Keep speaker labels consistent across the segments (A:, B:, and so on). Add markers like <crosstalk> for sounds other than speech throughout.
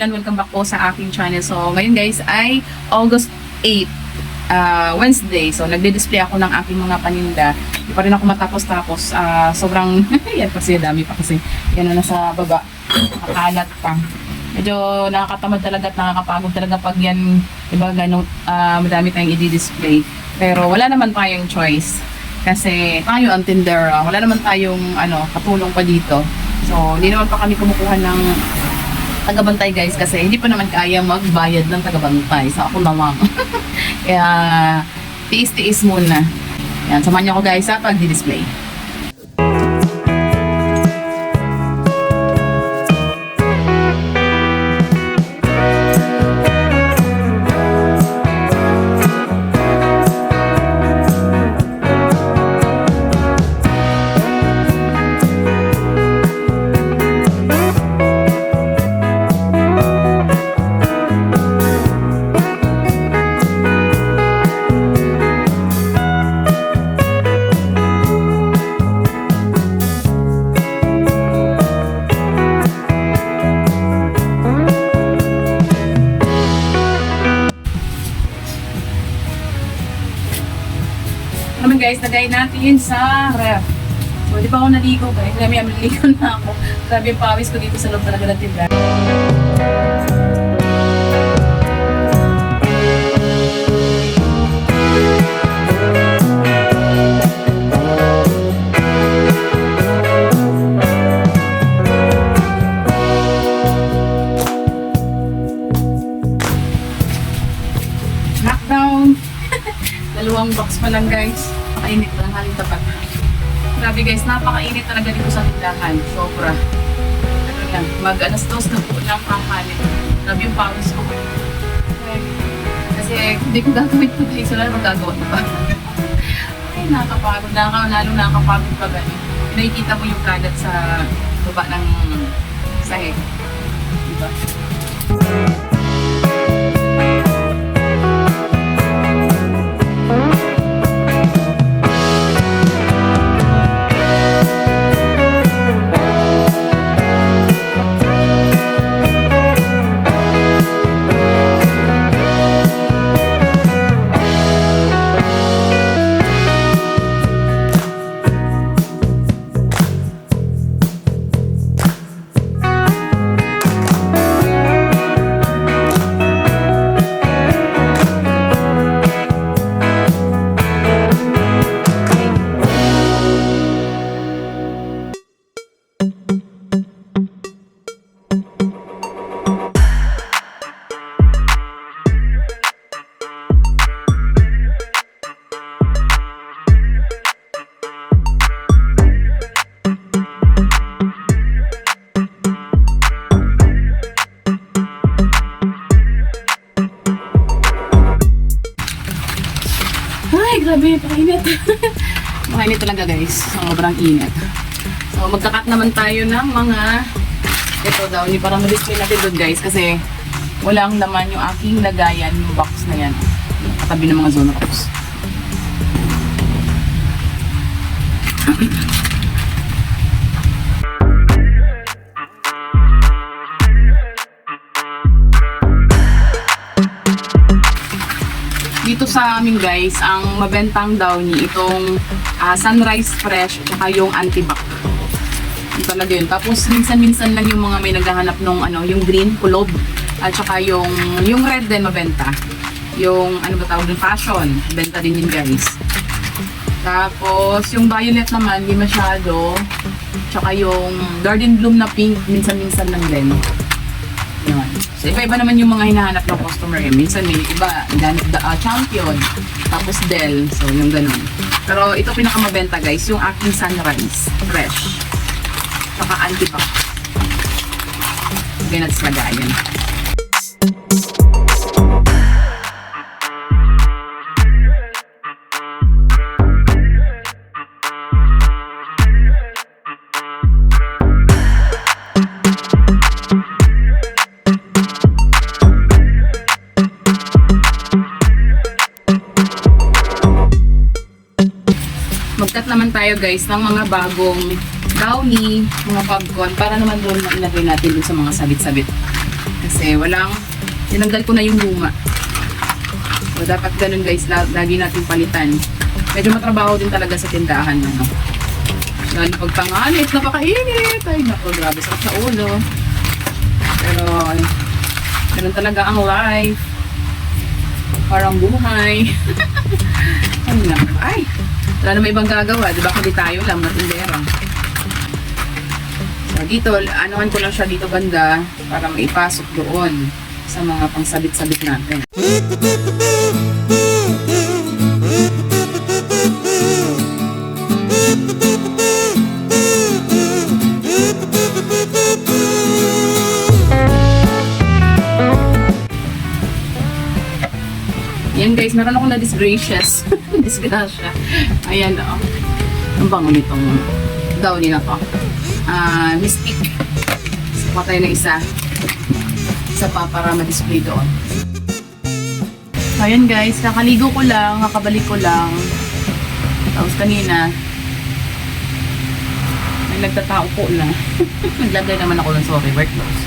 A: hapon and welcome back po sa aking channel. So, ngayon guys ay August 8, ah, Wednesday. So, nagde-display ako ng aking mga paninda. Hindi pa rin ako matapos-tapos. Ah, sobrang, <laughs> yan kasi, dami pa kasi. Yan na nasa baba. Nakalat pa. Medyo nakakatamad talaga at nakakapagod talaga pag yan, diba, ganun, ah, madami tayong i-display. Pero wala naman tayong choice. Kasi tayo ang tindera, wala naman tayong ano, katulong pa dito. So, hindi naman pa kami kumukuha ng tagabantay guys kasi hindi pa naman kaya magbayad ng tagabantay. So, ako na lang. <laughs> Kaya, tiis-tiis muna. Yan, samahan niyo ako guys sa pag-display. Naman guys, lagay natin sa ref. So, di pa ako naligo guys. May naligo na ako. Grabe yung pawis ko dito sa loob talaga ng tindahan. Lockdown. <laughs> Dalawang box pa lang guys. Grabe guys, napakainit talaga dito sa tindahan. Sobra. Ano lang, mag alas dos na po ng panghalit. Grabe yung pawis ko. Kasi hindi ko gagawin ito guys. Wala na magagawa ko pa. <laughs> Ay, nakakapagod. Nakaka, lalo nakakapagod pa gani. Nakikita mo yung kalat sa baba ng sahig. Diba? Grabe, pakainit. Pakainit <laughs> talaga guys. Sobrang init. So, magkakat naman tayo ng mga ito daw, hindi para ma-display natin doon guys kasi walang naman yung aking lagayan yung box na yan. Katabi ng mga zone box. Dito sa amin guys, ang mabentang downy, itong ah, Sunrise Fresh at yung Antibac. Talaga yun. Tapos minsan-minsan lang yung mga may naghahanap nung ano, yung green, kulob. At saka yung, yung red din mabenta. Yung ano ba tawag yung fashion, benta din yun guys. Tapos yung violet naman, hindi masyado. Tsaka yung garden bloom na pink, minsan-minsan lang din. So, iba-iba naman yung mga hinahanap ng customer. Eh. Minsan may iba, ganit the uh, champion, tapos Dell, so yung ganun. Pero ito pinakamabenta guys, yung aking sunrise, fresh. Saka antipack. Ganyan at lagayan. Tayo guys ng mga bagong downy, mga popcorn, para naman doon ilagay natin dun sa mga sabit-sabit. Kasi walang, tinanggal ko na yung luma. So, dapat ganun guys, la- lagi natin palitan. Medyo matrabaho din talaga sa tindahan. Ano? Lalo pag panganit, napakainit. Ay, naku, grabe, sakit sa ulo. Pero, ganun talaga ang life. Parang buhay. <laughs> ay, naku, ay, wala na may ibang gagawa. Di ba kundi tayo lang, matindera. So, dito, anuhan ko lang siya dito banda para maipasok doon sa mga pangsabit-sabit natin. Meron ako na disgracious. <laughs> Disgrasya. Ayan o. Ang bango nitong downy na to. Ah, mystic. So, patay na isa. Isa pa para ma-display doon. Ayan guys, kakaligo ko lang, kakabalik ko lang. Tapos kanina, may nagtatao po na. <laughs> Naglagay naman ako ng sorry, work clothes.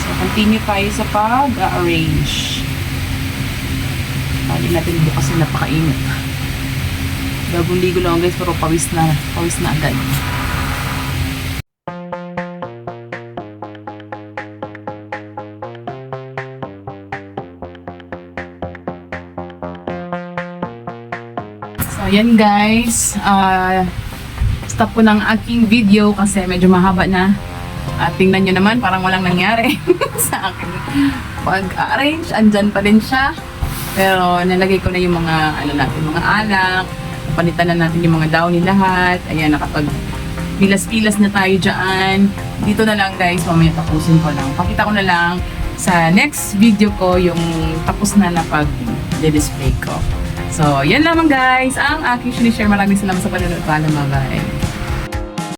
A: So, continue tayo sa pag-arrange. Pwede natin bukas na napakainit. Bagong ligo lang guys, pero pawis na, pawis na agad. So, yan guys. Ah, stop ko ng aking video kasi medyo mahaba na. At tingnan nyo naman, parang walang nangyari <laughs> sa akin. Pag-arrange, andyan pa din siya. Pero nalagay ko na yung mga, ano natin, mga alak. Palitan na natin yung mga downy lahat. Ayan, nakapag pilas-pilas na tayo dyan. Dito na lang guys, mamaya tapusin ko lang. Pakita ko na lang sa next video ko yung tapos na na pag-display ko. So, yan lamang guys, ang aking sinishare. Maraming salamat sa panonood. Paalam, bye